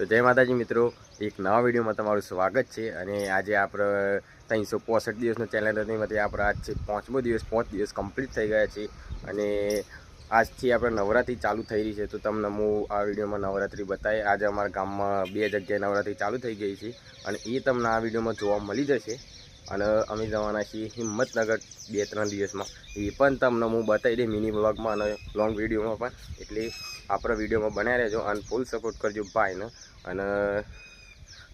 તો જય માતાજી મિત્રો, એક નવા વિડીયોમાં તમારું સ્વાગત છે અને આજે આપણે ત્રણસો પોસઠ દિવસનો ચેનલ એમાંથી આપણે આજ છે પાંચમો દિવસ, પાંચ દિવસ કમ્પ્લીટ થઈ ગયા છે અને આજથી આપણે નવરાત્રિ ચાલુ થઈ રહી છે. તો તમને હું આ વિડીયોમાં નવરાત્રિ બતાવી આજે અમારા ગામમાં બે જગ્યાએ નવરાત્રિ ચાલુ થઈ ગઈ છે અને એ તમને આ વિડીયોમાં જોવા મળી જશે. અને અમે જવાના છીએ હિંમતનગર બે ત્રણ દિવસમાં. એ પણ તમને હું બતાવી દઈ મિની બ્લોગમાં અને લોંગ વિડીયોમાં પણ. એટલે આપણા વિડીયોમાં બનાવી રહેજો અને ફૂલ સપોર્ટ કરજો ભાઈને. અને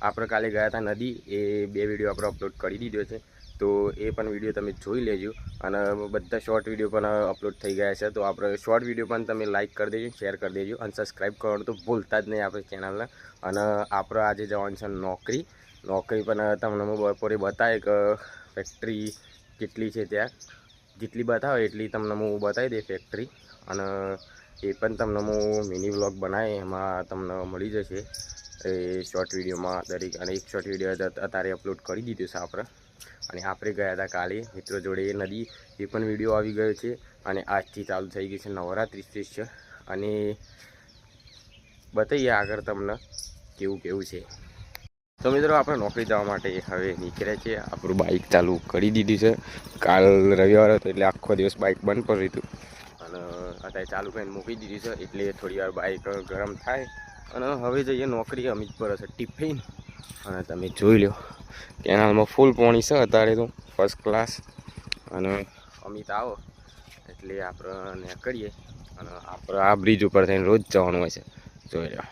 આપણે કાલે ગયા હતા નદી, એ બે વીડિયો આપણે અપલોડ કરી દીધો છે. તો એ પણ વીડિયો તમે જોઈ લેજો. અને બધા શોર્ટ વીડિયો પણ અપલોડ થઈ ગયા છે. તો આપણે શોર્ટ વીડિયો પણ તમે લાઇક કરી દેજો શેર કરી દેજો અને સબસ્ક્રાઈબ કરવાનું તો ભૂલતા જ નહીં આપણી ચેનલને અને આપણે આજે જવાનું છે નોકરી. નોકરી પણ તમને હું બપોરે બતાવે કે ફેક્ટરી કેટલી છે ત્યાં. જેટલી બતાવે એટલી તમને હું બતાવી દે ફેક્ટરી અને એ પણ તમને હું મિની વ્લોગ બનાવી એમાં તમને મળી જશે. એ શોર્ટ વિડીયોમાં દરેક, અને એક શોર્ટ વીડિયો અત્યારે અપલોડ કરી દીધું છે આપણે. અને આપણે ગયા હતા કાલે, મિત્રો જોડે એ નદી, એ પણ વીડિયો આવી ગયો છે. અને આજથી ચાલુ થઈ ગઈ છે નવરાત્રિ સ્પેશિયલ અને બતાવીએ આગળ તમને કેવું કેવું છે. તો મિત્રો, આપણે નોકરી જવા માટે હવે નીકળ્યા છીએ આપણું બાઇક ચાલુ કરી દીધી છે. કાલ રવિવાર હતો એટલે આખો દિવસ બાઇક બંધ પડ્યું હતું અને અત્યારે ચાલુ કરીને મૂકી દીધી છે. એટલે થોડી વાર બાઇક ગરમ થાય. અને હવે જઈએ નોકરી અમિત પર હશે ટિફિન. અને તમે જોઈ લો, કેનાલમાં ફૂલ પાણી છે અત્યારે તો ફર્સ્ટ ક્લાસ અને અમિત આવો. એટલે આપણે કરીએ અને આપણે આ બ્રિજ ઉપર થઈને રોજ જવાનું હોય છે. જોઈ લો.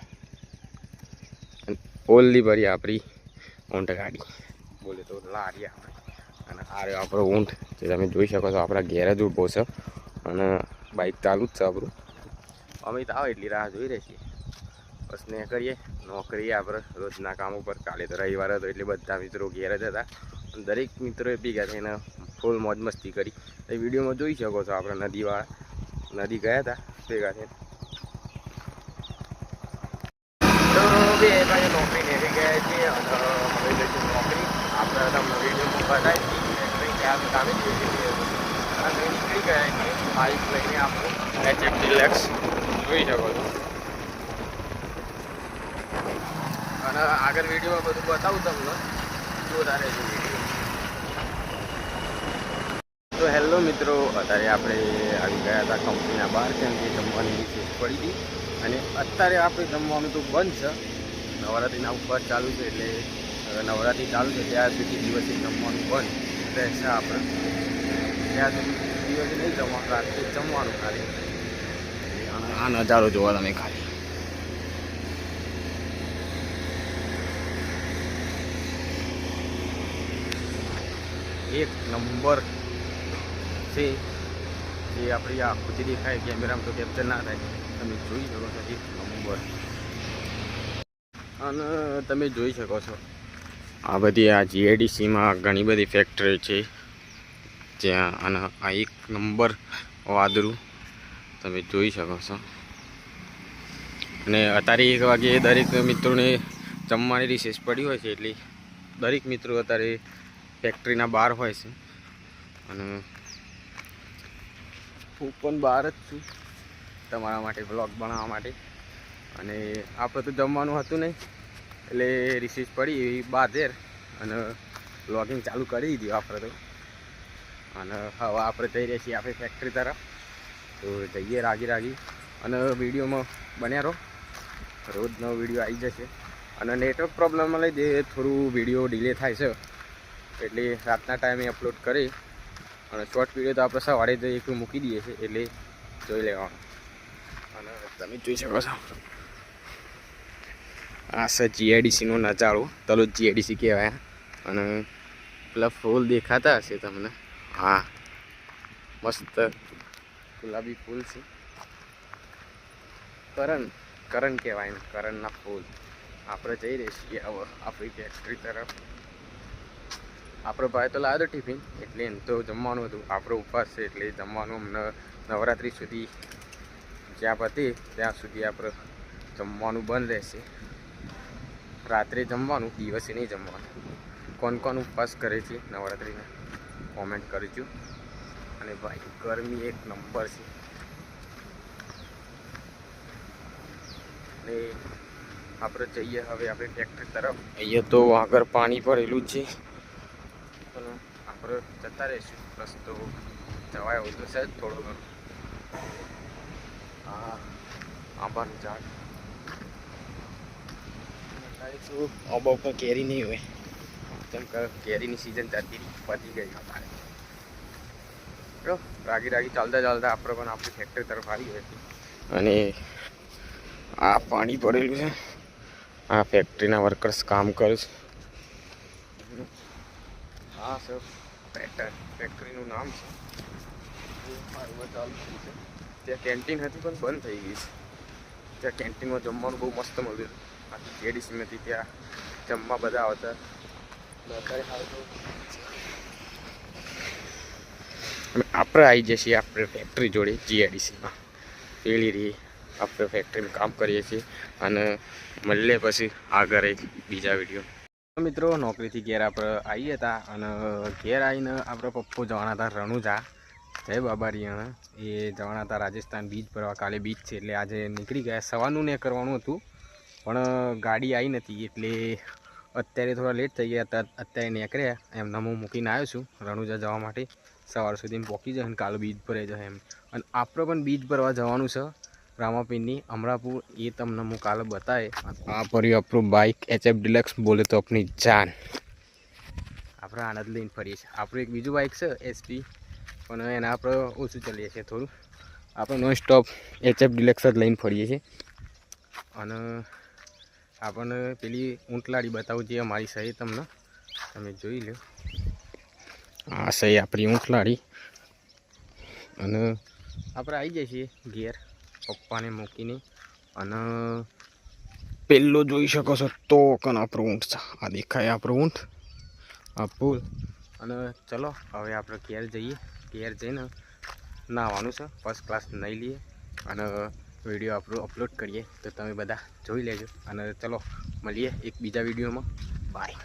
ઓલી ભરી આપણી ઊંટ ગાડી. બોલે તો લારી આપણી અને આ આપણો ઊંટ. જે તમે જોઈ શકો છો આપણા ઘેર જ ઊભો છે. અને બાઇક ચાલુ જ છે આપણું. અમે તો આવે એટલી રાહ જોઈ રહી છીએ બસ ને કરીએ. નોકરી આપણે રોજના કામ ઉપર. કાલે તો રવિવાર હતો એટલે બધા મિત્રો ઘેર જ હતા. દરેક મિત્રોએ ભેગા થઈને ફૂલ મોજ મસ્તી કરી. એ વિડીયોમાં જોઈ શકો છો આપણે નદીવાળા. નદી ગયા હતા ભેગા થઈને. તો બે ભાઈ નોકરી નેરી ગયા છીએ અને હવે જઈશું નોકરી, આપણે તમને વીડિયો બતાવી દીધી ત્યાં કામે જઈએ અને નીકળી ગયા છીએ બાઇક લઈને આપણે એચ એફ ડિલેક્સ જોઈ શકો છો. અને આગળ વિડીયોમાં બધું બતાવું તમને. જોતા રહેજો તો હેલો મિત્રો, અત્યારે આપણે આવી ગયા હતા કંપનીના બહાર કેમ કે જમવાની રિસેસ પડી હતી. અને અત્યારે આપણે જમવાનું તો બંધ છે. નવરાત્રિના ઉપર ચાલુ છે એટલે નવરાત્રિ ચાલુ છે ત્યાં સુધી દિવસે જમવાનું બંધ રહેશે આપણે. ત્યાં સુધી દિવસે નહીં જમવાનું, રાત્રે જમવાનું ખાલી. આ નજારો જોવા તમે ખાલી. એક નંબર છે જે આપણી આ આકૃતિ દેખાય, કેમેરામાં તો કેપ્ચર ના થાય. તમે જોઈ શકો છો, એક નંબર. અને તમે જોઈ શકો છો. આ બધી આ જીઆઈડીસીમાં ઘણી બધી ફેક્ટરી છે. જ્યાં અને આ એક નંબર વાદળું તમે જોઈ શકો છો. અને અત્યારે એક વાગે દરેક મિત્રોને જમવાની રિસેસ પડી હોય છે એટલે દરેક મિત્રો અત્યારે ફેક્ટરીના બહાર હોય છે. અને હું પણ બહાર જ છું તમારા માટે બ્લોગ બનાવવા માટે. અને આપણે તો જમવાનું હતું નહીં, એટલે રિસીઝ પડી એવી બાધેર અને લોગિંગ ચાલુ કરી દીધું આપણે તો. અને હવે આપણે જઈ રહ્યા છીએ આપણે ફેક્ટરી તરફ. તો જઈએ રાગી રાગી. અને વિડીયોમાં બન્યા રહો. રોજનો વીડિયો આવી જશે. અને નેટવર્ક પ્રોબ્લેમમાં દે, થોડું વીડિયો ડિલે થાય છે. એટલે રાતના ટાઈમે અપલોડ કરી. અને શોર્ટ વીડિયો તો આપણે સવારે જ એક મૂકી દઈએ છીએ, એટલે જોઈ લેવાનું. અને તમે જોઈ શકો છો. આ છે જીઆઈડીસીનો નજારો. તલો જીઆઈડીસી કહેવાય. અને પેલા ફૂલ દેખાતા હશે તમને. હા. મસ્ત ગુલાબી ફૂલ છે. કરણ કરણ કહેવાય ને કરણના ફૂલ. આપણે જઈ રહીએ છીએ હવે આપણી ફેક્ટરી તરફ. આપણો ભાઈ તો લાવ્યો ટિફિન એટલે એમ તો જમવાનું હતું. આપણો ઉપવાસ છે, એટલે જમવાનું અમને નવરાત્રિ સુધી જ્યાં પતે ત્યાં સુધી આપણે જમવાનું બંધ રહેશે. રાત્રે જમવાનું, દિવસે નહીં જમવાનું. કોણ કોણ ઉપવાસ કરે છે? નવરાત્રિના કોમેન્ટ કરજો. અને ભાઈ, ગરમી એક નંબર છે. અને આપણે જઈએ હવે આપણે ફેક્ટરી તરફ. અહીંયા તો આગળ પાણી ભરેલું છે. પણ આપણે જતા રહીશું. રસ્તો જવાય હોય તો છે થોડો ઘણો. હા આંબાનું ઝાડ શું આંબા પણ કેરી નહીં હોય. કેમ કે કેરીની સિઝન ચાલતી પતી ગઈ અત્યારે ચલો, રાગી રાગી ચાલતા ચાલતા આપણે પણ આપણી ફેક્ટરી તરફ આવી છીએ અને આ પાણી પડેલું છે. આ ફેક્ટરીના વર્કર્સ કામ કરે હા સર પેટર ફેક્ટરીનું નામ છે. છે ત્યાં કેન્ટીન હતી પણ બંધ થઈ ગઈ છે. ત્યાં કેન્ટીનમાં જમવાનું બહુ મસ્ત મળ્યું બાકી જેડીસીમાંથી ત્યાં જમવા બધા આવતા. આપણે આવી જઈએ છીએ આપણે ફેક્ટરી જોડે જીઆઈડીસીમાં પેલી રહી આપણે ફેક્ટરીમાં કામ કરીએ છીએ અને મળીએ પછી આગળ એક બીજા વીડિયો મિત્રો, નોકરીથી ઘેર આપણે આવીએ હતા અને ઘેર આવીને આપણે પપ્પો જવાના હતા રણુજા. જય બાબારિયાણા એ જવાના હતા રાજસ્થાન બીચ ભરવા. કાલે બીચ છે એટલે આજે નીકળી ગયા. સવારનું ને કરવાનું હતું. પણ ગાડી આવી નથી, એટલે અત્યારે થોડા લેટ થઈ ગયા હતા અત્યારે નીકળ્યા એમને હું મૂકીને આવ્યો છું, રણુજા જવા માટે. સવાર સુધી પહોંચી જાય અને કાલે બીજ ભરાઈ જાય એમ. અને આપણે પણ બીજ ભરવા જવાનું છે, રામાપીરની અમરાપુર, એ તમને હું કાલે બતાવે આ ફરી આપણું બાઇક એચએફ ડિલક્સ બોલે તો આપણી જાન. આપણે આનંદ લઈને ફરીએ છીએ. આપણું એક બીજું બાઇક છે એસપી પણ એના આપણે ઓછું ચલીએ છીએ થોડું. આપણે નોન સ્ટોપ એચએફ ડિલક્સ જ લઈને ફરીએ છીએ. અને આપણને પેલી ઊંટલાડી બતાવું જે અમારી સહી તમને. તમે જોઈ લો. આ સહી આપણી ઊંટલાડી. અને આપણે આવી જઈએ છીએ ઘેર પપ્પાને મૂકીને. અને પેલો જોઈ શકો છો તો કન આપણું ઊંટ છે. આ દેખાય આપણું ઊંટ. આ પુલ. અને ચલો, હવે આપણે ઘેર જઈએ. ઘેર જઈને નાહવાનું છે. ફર્સ્ટ ક્લાસ નહીં લઈએ. અને વીડિયો આપણું અપલોડ કરીએ તો તમે બધા જોઈ લેજો. અને ચલો, મળીએ એક બીજા વિડીયોમાં. બાય